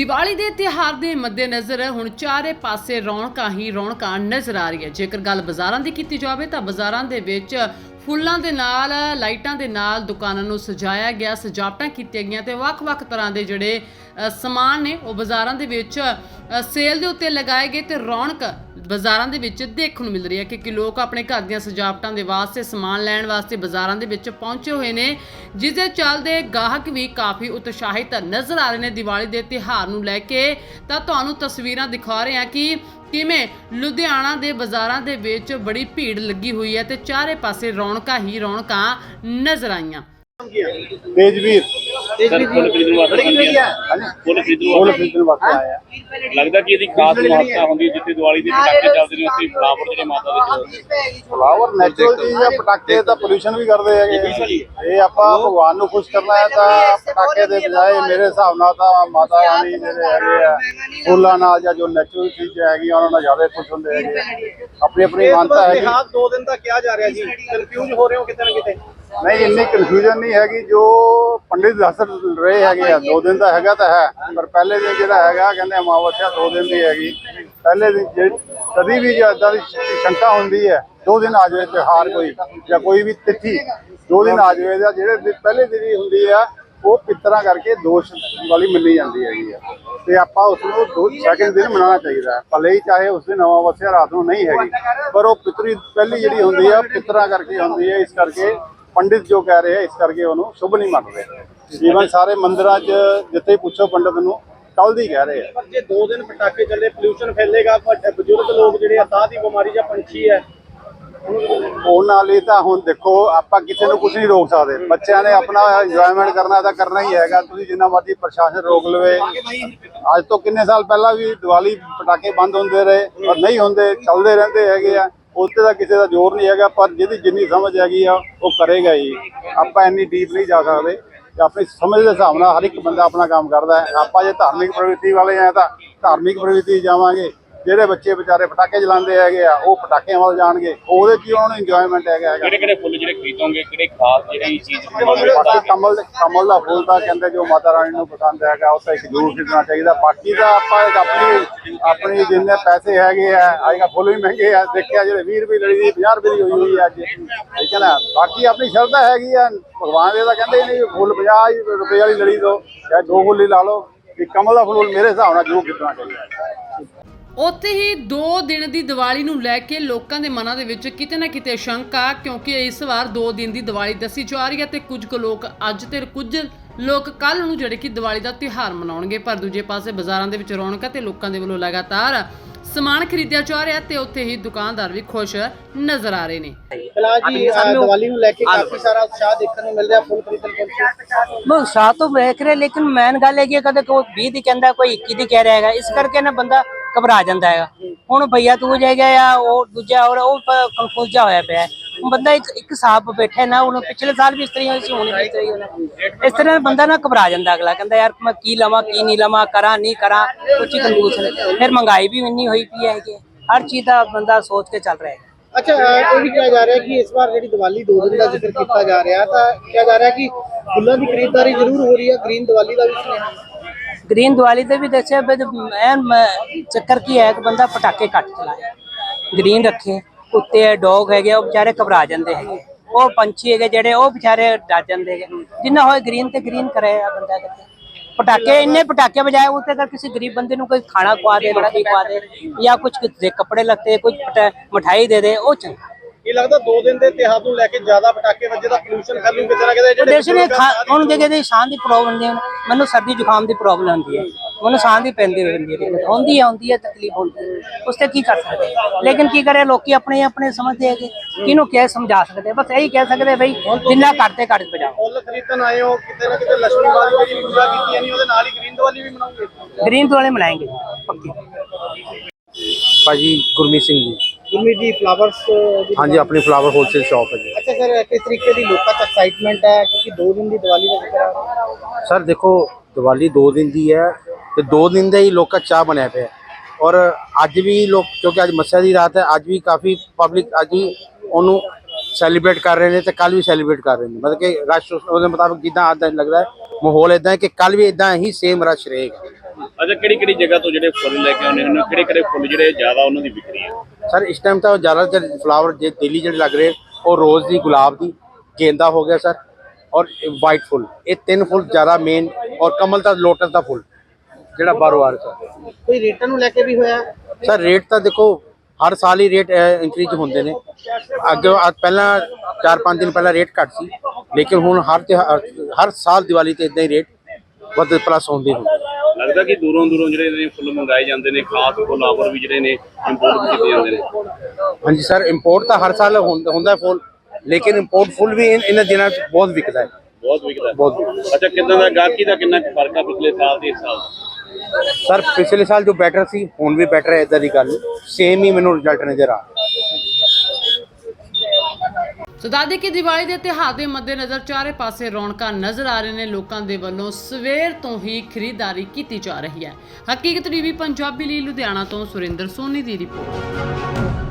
ਦੀਵਾਲੀ ਦੇ ਤਿਉਹਾਰ ਦੇ ਮੱਦੇਨਜ਼ਰ ਹੁਣ ਚਾਰੇ ਪਾਸੇ ਰੌਣਕਾਂ ਹੀ ਰੌਣਕਾਂ ਨਜ਼ਰ ਆ ਰਹੀ ਹੈ ਜੇਕਰ ਗੱਲ ਬਾਜ਼ਾਰਾਂ ਦੀ ਕੀਤੀ ਜਾਵੇ ਤਾਂ ਬਾਜ਼ਾਰਾਂ ਦੇ ਵਿੱਚ ਫੁੱਲਾਂ ਦੇ ਨਾਲ, ਲਾਈਟਾਂ ਦੇ ਨਾਲ ਦੁਕਾਨਾਂ ਨੂੰ ਸਜਾਇਆ ਗਿਆ, ਸਜਾਵਟਾਂ ਕੀਤੀਆਂ ਗਈਆਂ ਤੇ ਵੱਖ-ਵੱਖ ਤਰ੍ਹਾਂ ਦੇ ਜਿਹੜੇ ਸਮਾਨ ਨੇ, ਉਹ ਬਾਜ਼ਾਰਾਂ ਦੇ ਵਿੱਚ ਸੇਲ ਦੇ ਉੱਤੇ ਲਗਾਏ ਗਏ ਤੇ ਰੌਣਕ ਬਾਜ਼ਾਰਾਂ ਦੇ ਵਿੱਚ ਦੇਖਣ ਨੂੰ ਮਿਲ ਰਹੀ ਹੈ ਕਿ ਕਿ ਲੋਕ ਆਪਣੇ ਘਰ ਦੀਆਂ ਸਜਾਵਟਾਂ ਦੇ ਵਾਸਤੇ, ਸਮਾਨ ਲੈਣ ਵਾਸਤੇ ਬਾਜ਼ਾਰਾਂ ਦੇ ਵਿੱਚ ਪਹੁੰਚੇ ਹੋਏ ਨੇ ਜਿਸ ਦੇ ਚੱਲਦੇ ਗਾਹਕ ਵੀ ਕਾਫੀ ਉਤਸ਼ਾਹਿਤ ਨਜ਼ਰ ਆ ਰਹੇ ਨੇ ਦੀਵਾਲੀ ਦੇ ਤਿਉਹਾਰ ਨੂੰ ਲੈ ਕੇ। ਤਾਂ ਤੁਹਾਨੂੰ ਤਸਵੀਰਾਂ ਦਿਖਾ ਰਹੇ ਹਾਂ ਕਿ ਕਿਵੇਂ? ਲੁਧਿਆਣਾ ਦੇ ਬਾਜ਼ਾਰਾਂ ਦੇ ਵਿੱਚ ਬੜੀ ਭੀੜ ਲੱਗੀ ਹੋਈ ਹੈ ਤੇ ਚਾਰੇ ਪਾਸੇ ਰੌਣਕਾਂ ਹੀ ਰੌਣਕਾਂ ਨਜ਼ਰ ਆਈਆਂ। ਤੇਜਵੀਰ ਸਰ ਫੁੱਲ ਖਰੀਦਣ ਵਾਸਤੇ ਬੰਦੇ ਆ। ਫੁੱਲ ਖਰੀਦਣ ਫੁੱਲ ਵਾਸਤੇ ਖਰੀਦਣ ਵਾਸਤੇ ਆਇਆ ਲੱਗਦਾ ਕਿ ਇਹਦੀ ਖਾਸ ਮਹੱਤਤਾ ਹੁੰਦੀ ਹੈ ਜਿੱਥੇ ਦੀਵਾਲੀ ਦੇ ਪਟਾਕੇ ਚੱਲਦੇ ਨੇ ਉੱਥੇ ਫਲਾਵਰ ਜਿਹੜੇ ਮਾਤਾ ਦੇ ਫਲਾਵਰ ਨੈਚੁਰਲ ਚੀਜ਼ ਆ ਪਟਾਕੇ ਤਾਂ ਪੋਲੂਸ਼ਨ ਵੀ ਕਰਦੇ ਹੈਗੇ ਇਹ ਆਪਾਂ ਭਗਵਾਨ ਨੂੰ ਖੁਸ਼ ਕਰਨਾ ਹੈ ਤਾਂ ਪਟਾਕੇ ਦੇ ਬਜਾਏ ਮੇਰੇ ਹਿਸਾਬ ਨਾਲ ਤਾਂ ਮਾਤਾ ਰਾਣੀ ਜਿਹੜੇ ਹੈਗੇ ਆ ਫੁੱਲਾਂ ਨਾਲ ਜਾਂ ਜੋ ਨੈਚੁਰਲ ਚੀਜ਼ ਹੈਗੀ ਉਹਨਾਂ ਨਾਲ ਜ਼ਿਆਦਾ ਖੁਸ਼ ਹੁੰਦੇ ਹੈਗੇ ਆਪਣੀ ਆਪਣੀ ਮਾਨਤਾ ਹੈਗੀ। ਤਿਹਾਰ ਦੋ ਦਿਨ ਦਾ ਕਿਹਾ ਜਾ ਰਿਹਾ ਜੀ। ਕਨਫਿਊਜ਼ ਹੋ ਰਹੇ ਹੋ ਕਿਤੇ ਨਾ ਕਿਤੇ? ਨਹੀਂ, ਇੰਨੀ ਕਨਫਿਊਜ਼ਨ ਨਹੀਂ ਹੈਗੀ, ਜੋ ਪੰਡਿਤ ਦੱਸ ਰਹੇ ਹੈਗੇ ਆ, ਦੋ ਦਿਨ ਦਾ ਹੈਗਾ ਤਾਂ ਹੈ, ਪਰ ਪਹਿਲੇ ਦਿਨ ਜਿਹੜਾ ਹੈਗਾ, ਕਹਿੰਦੇ ਅਮਾਵਸਿਆ ਦੋ ਦਿਨ ਦੀ ਹੈਗੀ। ਪਹਿਲੇ ਦਿਨ ਜੇ ਕਦੀ ਵੀ ਜੇ ਏਦਾਂ ਦੀ ਸ਼ੰਕਾ ਹੁੰਦੀ ਹੈ, ਦੋ ਦਿਨ ਆ ਜਾਵੇ ਤਿਉਹਾਰ ਕੋਈ, ਜਾਂ ਕੋਈ ਵੀ ਤਿਥੀ, ਦੋ ਦਿਨ ਆ ਜਾਵੇ ਜਾਂ ਜਿਹੜੇ ਦਿਨ- ਪਹਿਲੇ ਦਿਨ ਹੀ ਹੁੰਦੀ ਆ, ਉਹ ਪਿੱਤਰਾਂ ਕਰਕੇ ਦੋਸ਼ ਵਾਲੀ ਮੰਨੀ ਜਾਂਦੀ ਹੈਗੀ ਆ। ਤੇ ਆਪਾਂ ਉਸ ਨੂੰ ਦੋ ਸੈਕਿੰਡ ਦਿਨ ਮਨਾਉਣਾ ਚਾਹੀਦਾ ਹੈ। ਭਲੇ ਹੀ ਚਾਹੇ ਉਸ ਦਿਨ ਅਮਾਵਸਿਆ ਰਾਤ ਨੂੰ ਨਹੀਂ ਹੈਗੀ, ਪਰ ਉਹ ਪਿਤਰੀ, ਪਹਿਲੀ ਜਿਹੜੀ ਹੁੰਦੀ ਆ ਪਿੱਤਰਾਂ ਕਰਕੇ ਹੁੰਦੀ ਹੈ, ਇਸ ਕਰਕੇ ਪੰਡਿਤ ਜੋ ਕਹਿ ਰਹੇ ਆ ਇਸ ਕਰਕੇ ਉਹਨੂੰ ਸ਼ੁਭ ਨਹੀਂ ਮੰਨਦੇ ਈਵਨ ਸਾਰੇ ਮੰਦਿਰਾਂ 'ਚ ਜਿੱਥੇ ਪੁੱਛੋ ਪੰਡਿਤ ਨੂੰ ਕੱਲ ਦੀ ਕਹਿ ਰਹੇ ਆ। ਪਰ ਜੇ ਦੋ ਦਿਨ ਪਟਾਕੇ ਚੱਲੇ ਪੋਲੂਸ਼ਨ ਫੈਲੇਗਾ ਵੱਡੇ ਬਜ਼ੁਰਗ ਲੋਕ ਜਿਹੜੇ ਆ ਸਾਹ ਦੀ ਬਿਮਾਰੀ ਜਾਂ ਪੰਛੀ ਹੈ ਉਹਨਾਂ ਲਈ ਤਾਂ ਹੁਣ ਦੇਖੋ ਆਪਾਂ ਕਿਸੇ ਨੂੰ ਕੁਝ ਨਹੀਂ ਰੋਕ ਸਕਦੇ। ਬੱਚਿਆਂ ਨੇ ਆਪਣਾ ਇੰਜੋਇਮੈਂਟ ਕਰਨਾ ਤਾਂ ਕਰਨਾ ਹੀ ਹੈਗਾ ਤੁਸੀਂ ਜਿੰਨਾ ਮਰਜ਼ੀ ਪ੍ਰਸ਼ਾਸਨ ਰੋਕ ਲਵੇ। ਅੱਜ ਤੋਂ ਕਿੰਨੇ ਸਾਲ ਪਹਿਲਾਂ ਵੀ ਦੀਵਾਲੀ ਪਟਾਕੇ ਬੰਦ ਹੁੰਦੇ ਰਹੇ ਪਰ ਨਹੀਂ ਹੁੰਦੇ ਚੱਲਦੇ ਰਹਿੰਦੇ ਹੈਗੇ ਆ। ਉੱਤੇ ਤਾਂ ਕਿਸੇ ਦਾ ਜ਼ੋਰ ਨਹੀਂ ਹੈਗਾ, ਪਰ ਜਿਹਦੀ ਜਿੰਨੀ ਸਮਝ ਹੈਗੀ ਆ, ਉਹ ਕਰੇਗਾ ਹੀ। ਆਪਾਂ ਇੰਨੀ ਡੀਪ ਨਹੀਂ ਜਾ ਸਕਦੇ। ਤੇ ਆਪਣੀ ਸਮਝ ਦੇ ਹਿਸਾਬ ਨਾਲ ਹਰ ਇੱਕ ਬੰਦਾ ਆਪਣਾ ਕੰਮ ਕਰਦਾ ਹੈ। ਆਪਾਂ ਜੇ ਧਾਰਮਿਕ ਪ੍ਰਵਿਰਤੀ ਵਾਲੇ ਆ ਤਾਂ ਧਾਰਮਿਕ ਪ੍ਰਵਿਰਤੀ ਜਾਵਾਂਗੇ। ਜਿਹੜੇ ਬੱਚੇ ਵਿਚਾਰੇ ਪਟਾਕੇ ਚਲਾਉਂਦੇ ਹੈਗੇ ਆ ਉਹ ਪਟਾਕਿਆਂ ਵੱਲ ਜਾਣਗੇ। ਉਹਦੇ 'ਚ ਹੀ ਉਹਨਾਂ ਨੂੰ ਇੰਜੋਇਮੈਂਟ ਹੈਗਾ ਹੈਗਾ। ਕਿਹੜੇ ਕਿਹੜੇ ਫੁੱਲ ਜਿਹੜੇ ਖਰੀਦੋਗੇ? ਕਿਹੜੇ ਖਾਸ ਜਿਹੜੀ ਚੀਜ਼ ਬਾਕੀ ਕਮਲ ਕਮਲ ਦਾ ਫੁੱਲ ਤਾਂ ਕਹਿੰਦੇ ਜੋ ਮਾਤਾ ਰਾਣੀ ਨੂੰ ਪਸੰਦ ਹੈਗਾ ਉਹ ਤਾਂ ਇੱਕ ਜ਼ਰੂਰ ਖਰੀਦਣਾ ਚਾਹੀਦਾ। ਬਾਕੀ ਤਾਂ ਆਪਾਂ ਇੱਕ ਆਪਣੀ ਆਪਣੀ ਜਿੰਨੇ ਪੈਸੇ ਹੈਗੇ ਆ ਅੱਜ ਫੁੱਲ ਵੀ ਮਹਿੰਗੇ ਆ। ਦੇਖਿਆ ਜਿਹੜੇ 20 ਰੁਪਏ ਲੜੀ ਦੀ 50 ਰੁਪਏ ਦੀ ਹੋਈ ਹੋਈ ਅੱਜ। ਠੀਕ ਹੈ ਨਾ? ਬਾਕੀ ਆਪਣੀ ਸ਼ਰਧਾ ਹੈਗੀ ਆ। ਭਗਵਾਨ ਦੇ ਤਾਂ ਕਹਿੰਦੇ ਨਹੀਂ ਫੁੱਲ 50 ਰੁਪਏ ਵਾਲੀ ਲੜੀ ਦੋ। ਚਾਹੇ ਦੋ ਫੁੱਲ ਹੀ ਲਾ ਲਓ। ਕਿ ਕਮਲ ਦਾ ਫੁੱਲ ਮੇਰੇ ਹਿਸਾਬ ਨਾਲ ਜ਼ਰੂਰ ਖਰੀਦਣਾ ਚਾਹੀਦਾ। ਉੱਥੇ ਹੀ 2 ਦਿਨ ਦੀ ਦੀਵਾਲੀ ਨੂੰ ਲੈ ਕੇ ਲੋਕਾਂ ਦੇ ਮਨਾਂ ਦੇ ਵਿੱਚ ਕਿਤੇ ਨਾ ਕਿਤੇ ਸ਼ੰਕਾ ਕਿਉਂਕਿ ਇਸ ਵਾਰ 2 ਦਿਨ ਦੀ ਦੀਵਾਲੀ ਦੱਸੀ ਜਾ ਰਹੀ ਹੈ ਤੇ ਕੁਝ ਕੁ ਲੋਕ ਅੱਜ ਤੇ ਕੁਝ ਲੋਕ ਕੱਲ ਨੂੰ ਜਿਹੜੇ ਕਿ ਦੀਵਾਲੀ ਦਾ ਤਿਉਹਾਰ ਮਨਾਉਣਗੇ ਪਰ ਦੂਜੇ ਪਾਸੇ ਬਾਜ਼ਾਰਾਂ ਦੇ ਵਿੱਚ ਰੌਣਕਾਂ ਤੇ ਲੋਕਾਂ ਦੇ ਵੱਲੋਂ ਲਗਾਤਾਰ ਸਮਾਨ ਖਰੀਦਿਆ ਜਾ ਰਿਹਾ ਤੇ ਉੱਥੇ ਹੀ ਦੁਕਾਨਦਾਰ ਵੀ ਖੁਸ਼ ਨਜ਼ਰ ਆ ਰਹੇ ਨੇ। ਫਿਲਹਾਲ ਜੀ ਦੀਵਾਲੀ ਨੂੰ ਲੈ ਕੇ ਕਾਫੀ ਸਾਰਾ ਉਤਸ਼ਾਹ ਦੇਖਣ ਨੂੰ ਮਿਲ ਰਿਹਾ ਫੁੱਲ ਖਰੀਦਣ ਪਹੁੰਚੇ। ਮੈਂ ਉਤਸ਼ਾਹ ਤੋਂ ਵੇਖ ਰਿਹਾ ਲੇਕਿਨ ਮੈਨ ਗੱਲ ਹੈ ਕਿ ਕਦੇ ਕੋਈ 20 ਦੀ ਕਹਿੰਦਾ ਕੋਈ 21 ਦੀ ਕਹਿ ਰਿਹਾ ਹੈਗਾ। ਇਸ ਕਰਕੇ ਨਾ ਬੰਦਾ ਘਬਰਾ ਜਾਂਦਾ ਹੈਗਾ। ਹੁਣ ਭਈਆ ਤੂੰ ਜਾਏਗਾ ਜਾਂ ਉਹ ਦੂਜਾ ਹੋਰ, ਉਹ ਕਨਫਿਊਜ਼ ਜਾ ਹੋਇਆ ਪਿਆ। ਹੁਣ ਬੰਦਾ ਇੱਕ ਇੱਕ ਸਾਹਬ ਬੈਠਾ ਨਾ ਹੁਣ ਪਿਛਲੇ ਸਾਲ ਵੀ ਇਸ ਤਰ੍ਹਾਂ ਹੀ ਸੀ, ਹੁਣ ਵੀ ਇਸ ਤਰ੍ਹਾਂ ਹੋਣਾ। ਇਸ ਤਰ੍ਹਾਂ ਬੰਦਾ ਨਾ ਘਬਰਾ ਜਾਂਦਾ ਅਗਲਾ, ਕਹਿੰਦਾ ਯਾਰ ਮੈਂ ਕੀ ਲਵਾਂ, ਕੀ ਨਹੀਂ ਲਵਾਂ, ਕਰਾਂ, ਨਹੀਂ ਕਰਾਂ, ਕੁਛ ਕੰਫਿਊਜ਼ਨ ਫਿਰ ਮਹਿੰਗਾਈ ਵੀ ਇੰਨੀ ਹੋਈ ਪਈ ਹੈ ਕਿ ਹਰ ਚੀਜ਼ ਦਾ ਬੰਦਾ ਸੋਚ ਕੇ ਚੱਲ ਰਿਹਾ ਹੈ। ਅੱਛਾ ਇਹ ਵੀ ਕਿਹਾ ਜਾ ਰਿਹਾ ਕਿ ਇਸ ਵਾਰ ਜਿਹੜੀ ਦੀਵਾਲੀ ਦੋ ਦਿਨ ਦਾ ਜ਼ਿਕਰ ਕੀਤਾ ਜਾ ਰਿਹਾ, ਤਾਂ ਕਿਹਾ ਜਾ ਰਿਹਾ ਕਿ ਫੁੱਲਾਂ ਦੀ ਖਰੀਦਦਾਰੀ ਜ਼ਰੂਰ ਹੋ ਰਹੀ ਹੈ, ਗ੍ਰੀਨ ਦੀਵਾਲੀ ਦਾ ਵੀ ਸੁਨੇਹਾ। ਗ੍ਰੀਨ ਦੀਵਾਲੀ ਤੇ ਵੀ ਦੱਸਿਆ ਵੀ ਐਨ ਚੱਕਰ ਕੀ ਹੈ ਕਿ ਬੰਦਾ ਪਟਾਕੇ ਘੱਟ ਚਲਾਏ ਗ੍ਰੀਨ ਰੱਖੇ, ਕੁੱਤੇ ਹੈ, ਡੌਗ ਹੈਗੇ ਉਹ ਵਿਚਾਰੇ ਘਬਰਾ ਜਾਂਦੇ ਹੈਗੇ। ਉਹ ਪੰਛੀ ਹੈਗੇ ਜਿਹੜੇ, ਉਹ ਵਿਚਾਰੇ ਡਰ ਜਾਂਦੇ ਹੈਗੇ। ਜਿੰਨਾ ਹੋਏ ਗ੍ਰੀਨ ਤੇ ਗ੍ਰੀਨ ਕਰੇ ਆ ਬੰਦਾ ਕਿਤੇ ਪਟਾਕੇ, ਇੰਨੇ ਪਟਾਕੇ ਬਜਾਏ ਉੱਤੇ ਅਗਰ ਕਿਸੇ ਗਰੀਬ ਬੰਦੇ ਨੂੰ ਕੋਈ ਖਾਣਾ ਖਵਾ ਦੇ, ਰੋਟੀ ਖਵਾ ਦੇ, ਜਾਂ ਕੁਝ ਕੱਪੜੇ ਲੱਤੇ ਕੁਝ ਮਠਾਈ ਦੇ ਦੇ, ਉਹ ਚੰਗਾ। ਇਹ ਲੱਗਦਾ 2 ਦਿਨ ਦੇ ਤਿਹਾਰ ਨੂੰ ਲੈ ਕੇ ਜ਼ਿਆਦਾ ਪਟਾਕੇ ਵੱਜੇ ਦਾ ਪੋਲੂਸ਼ਨ ਖਤਮ ਕਿਤੇ ਨਾ ਕਿਤੇ ਜਿਹੜੇ ਪੋਲੂਸ਼ਨ ਉਹਨੂੰ ਦੇ ਕਹਿੰਦੇ ਸਾਹ ਦੀ ਪ੍ਰੋਬਲਮ ਹੁੰਦੀ ਮੈਨੂੰ ਸਰਦੀ ਜ਼ੁਕਾਮ ਦੀ ਪ੍ਰੋਬਲਮ ਹੁੰਦੀ ਹੈ। ਮੈਨੂੰ ਸਾਹ ਦੀ ਪੈਂਦੀ ਹੁੰਦੀ ਹੈ ਹੁੰਦੀ ਹੈ ਹੁੰਦੀ ਹੈ ਤਕਲੀਫ ਹੁੰਦੀ ਹੈ। ਉਸ ਤੇ ਕੀ ਕਰ ਸਕਦੇ ਲੇਕਿਨ ਕੀ ਕਰੇ ਲੋਕੀ ਆਪਣੇ ਆਪਣੇ ਸਮਝਦੇ ਹੈਗੇ ਕਿਹਨੂੰ ਕਿਹ ਸਮਝਾ ਸਕਦੇ ਬਸ ਇਹੀ ਕਹਿ ਸਕਦੇ ਬਈ ਜਿੰਨਾ ਕਰਤੇ ਕੱਟ ਬਜਾਓ ਫੁੱਲ ਖਰੀਦਣ ਆਏ ਹੋ ਕਿਤੇ ਨਾ ਕਿਤੇ ਲక్ష్ਮੀ ਵਾਲੀ ਜਿਹੜੀ ਪੂਜਾ ਕੀਤੀ ਨਹੀਂ ਉਹਦੇ ਨਾਲ ਹੀ ਗ੍ਰੀਨ ਦੀਵਾਲੀ ਵੀ ਮਨਾਉਂਗੇ ਗ੍ਰੀਨ ਦੀਵਾਲੀ ਮਨਾਏਗੇ ਪੱਕੀ। ਭਾਜੀ ਗੁਰਮੀਤ ਸਿੰਘ ਜੀ ਗੁਰਮੀਤ ਜੀ ਫਲਾਵਰਸ ਦੀ ਹਾਂਜੀ ਆਪਣੀ ਫਲਾਵਰ ਹੋਲਸੇਲ ਸ਼ਾਪ ਹੈ ਜੀ। ਅੱਛਾ ਸਰ ਕਿਸ ਤਰੀਕੇ ਦੀ ਲੋਕਾਂ ਚ ਐਕਸਾਈਟਮੈਂਟ ਹੈ? ਕਿਉਂਕਿ ਦੋ ਦਿਨ ਦੀ ਦੀਵਾਲੀ ਦਾ ਜ਼ਿਕਰ ਹੈ। ਸਰ ਦੇਖੋ ਦੀਵਾਲੀ 2 ਦਿਨ ਦੀ ਹੈ ਤੇ 2 ਦਿਨ ਦਾ ਹੀ ਲੋਕਾਂ ਚਾਹ ਬਣਿਆ ਪਿਆ ਹੈ। ਔਰ ਅੱਜ ਵੀ ਲੋਕ ਕਿਉਂਕਿ ਅੱਜ ਮੱਸਿਆ ਦੀ ਰਾਤ ਹੈ ਅੱਜ ਵੀ ਕਾਫੀ ਪਬਲਿਕ ਅੱਜ ਵੀ ਉਹਨੂੰ ਸੈਲੀਬ੍ਰੇਟ ਕਰ ਰਹੇ ਨੇ ਤੇ ਕੱਲ ਵੀ ਸੈਲੀਬ੍ਰੇਟ ਕਰ ਰਹੇ ਨੇ। ਮਤਲਬ ਕਿ ਰਸ਼ ਉਹਦੇ ਮੁਤਾਬਕ ਜਿੱਦਾਂ ਅੱਜ ਦਾ ਲੱਗਦਾ ਹੈ ਮਾਹੌਲ ਇਦਾਂ ਹੈ ਕਿ ਕੱਲ ਵੀ ਇਦਾਂ ਹੀ ਸੇਮ ਰਸ਼ ਰਹੇਗਾ। ਅੱਛਾ ਕਿਹੜੀ ਕਿਹੜੀ ਜਗ੍ਹਾ ਤੋਂ ਜਿਹੜੇ ਫੁੱਲ ਲੈ ਕੇ ਆਉਂਦੇ ਹਨ? ਕਿਹੜੇ ਕਿਹੜੇ ਫੁੱਲ ਜਿਹੜੇ ਜ਼ਿਆਦਾ ਉਹਨਾਂ ਦੀ ਵਿਕਰੀ ਹੈ? ਸਰ ਇਸ ਟਾਈਮ ਤਾਂ ਜ਼ਿਆਦਾਤਰ ਫਲਾਵਰ ਜੇ ਦਿੱਲੀ ਜਿਹੜੇ ਲੱਗ ਰਹੇ ਉਹ ਰੋਜ਼ ਦੀ ਗੁਲਾਬ ਦੀ ਗੇਂਦਾ ਹੋ ਗਿਆ ਸਰ ਔਰ ਵਾਈਟ ਫੁੱਲ। ਇਹ ਤਿੰਨ ਫੁੱਲ ਜ਼ਿਆਦਾ ਮੇਨ ਔਰ ਕਮਲ ਦਾ ਲੋਟਸ ਦਾ ਫੁੱਲ ਜਿਹੜਾ ਬਾਰੋ ਆ ਰਿਹਾ ਸਰ। ਕੋਈ ਰੇਟਾਂ ਨੂੰ ਲੈ ਕੇ ਵੀ ਹੋਇਆ? ਸਰ ਰੇਟ ਤਾਂ ਦੇਖੋ ਹਰ ਸਾਲ ਹੀ ਰੇਟ ਇੰਕਰੀਜ਼ ਹੁੰਦੇ ਨੇ। ਅੱਗੇ ਪਹਿਲਾਂ 4-5 ਦਿਨ ਪਹਿਲਾਂ ਰੇਟ ਘੱਟ ਸੀ ਲੇਕਿਨ ਹੁਣ ਹਰ ਹਰ ਸਾਲ ਦੀਵਾਲੀ ਤੇ ਇਦਾਂ ਹੀ ਰੇਟ ਵੱਧ ਪਲੱਸ ਹੁੰਦੇ ਹੁੰਦੇ ਲੱਗਦਾ ਕਿ ਦੂਰੋਂ ਦੂਰੋਂ ਜਿਹੜੇ ਨੇ ਫੁੱਲ ਮੰਗਾਏ ਜਾਂਦੇ ਨੇ ਖਾਸ ਫੁੱਲਾਵਰ ਵੀ ਜਿਹੜੇ ਨੇ ਇੰਪੋਰਟ ਵੀ ਕੀਤੇ ਜਾਂਦੇ ਨੇ। ਹਾਂਜੀ ਸਰ ਇੰਪੋਰਟ ਤਾਂ ਹਰ ਸਾਲ ਹੁੰਦਾ ਫੁੱਲ ਲੇਕਿਨ ਇੰਪੋਰਟ ਫੁੱਲ ਵੀ ਇਹਨਾਂ ਦਿਨਾਂ 'ਚ ਬਹੁਤ ਵਿਕਦਾ ਹੈ। ਬਹੁਤ ਵਿਕਦਾ ਬਹੁਤ ਅੱਛਾ ਕਿਦਾਂ ਦਾ ਗਾਹਕੀ ਦਾ ਕਿੰਨਾ ਫ਼ਰਕ ਆ ਪਿਛਲੇ ਸਾਲ ਇਸ ਸਾਲ? ਦਾ ਸਰ ਪਿਛਲੇ ਸਾਲ ਜੋ ਬੈਟਰ ਸੀ ਹੁਣ ਵੀ ਬੈਟਰ ਹੈ ਇਦਾਂ ਦੀ ਗੱਲ ਸੇਮ ਹੀ ਮੈਨੂੰ ਰਿਜ਼ਲਟ ਨਜ਼ਰ ਆ। ਰਿਹਾ ਸੋ ਦਾਦੀ ਕਿ ਦੀਵਾਲੀ ਦੇ ਤਿਉਹਾਰ ਦੇ ਮੱਦੇਨਜ਼ਰ ਚਾਰੇ ਪਾਸੇ ਰੌਣਕਾਂ ਨਜ਼ਰ ਆ ਰਹੇ ਨੇ। ਲੋਕਾਂ ਦੇ ਵੱਲੋਂ ਸਵੇਰ ਤੋਂ ਹੀ ਖਰੀਦਦਾਰੀ ਕੀਤੀ ਜਾ ਰਹੀ ਹੈ। ਹਕੀਕਤ ਟੀਵੀ ਪੰਜਾਬੀ ਲਈ ਲੁਧਿਆਣਾ ਤੋਂ ਸੁਰਿੰਦਰ ਸੋਨੀ ਦੀ ਰਿਪੋਰਟ।